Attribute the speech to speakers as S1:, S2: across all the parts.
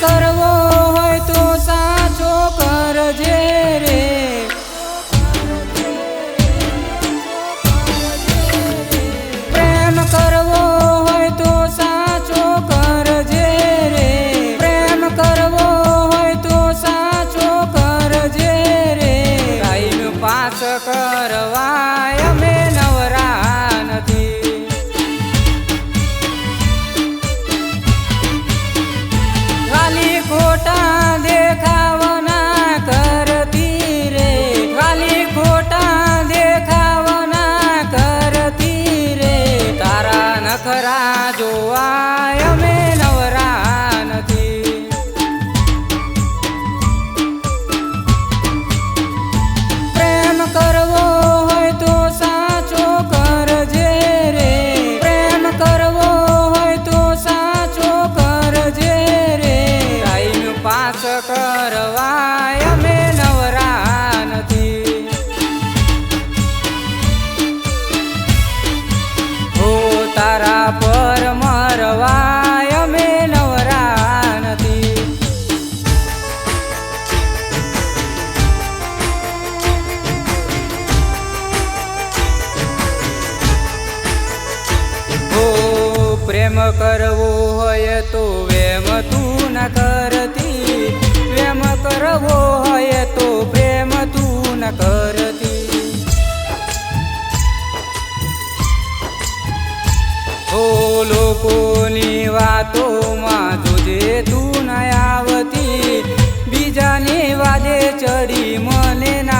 S1: કરવો હોય તો સાચો કરજે રે. પ્રેમ કરવો હોય તો સાચો કરજે રે. પ્રેમ કરવો હોય તો સાચો કરજે રે. ટાઈમ પાસ પ્રેમ હોય તો વેમ તું ન કરતી. પ્રેમ કરવો હોય તો પ્રેમ તું ન કરતી. હો લોકોની વાતોમાં જોજે તું ન આવતી. બીજાની વાદે ચડી મને ના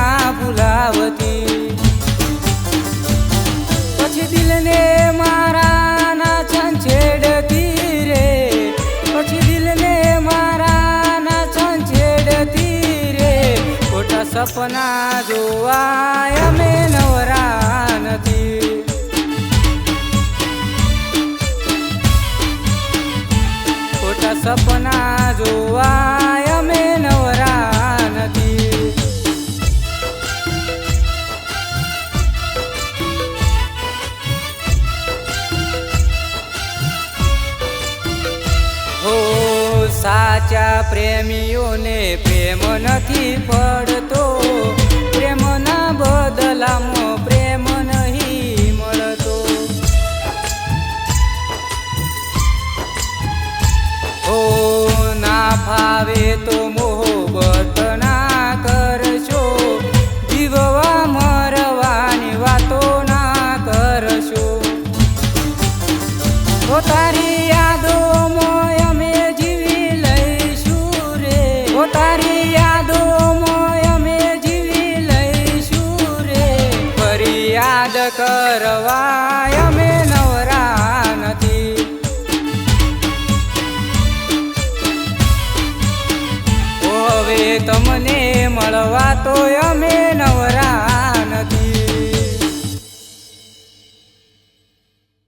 S1: સપના જોવાય અમે નવરા નથી. ખોટા સપના જોવાય અમે નવરા નથી. સાચા પ્રેમીઓને પ્રેમ નથી પડતો. તારી યાદો મોય અમે જીવી લઈશું રે. ઓ યાદો મોય અમે જીવી લઈશું રે. ફરી યાદ કરવા અમે નવરા નથી. હવે તમને મળવા તો અમે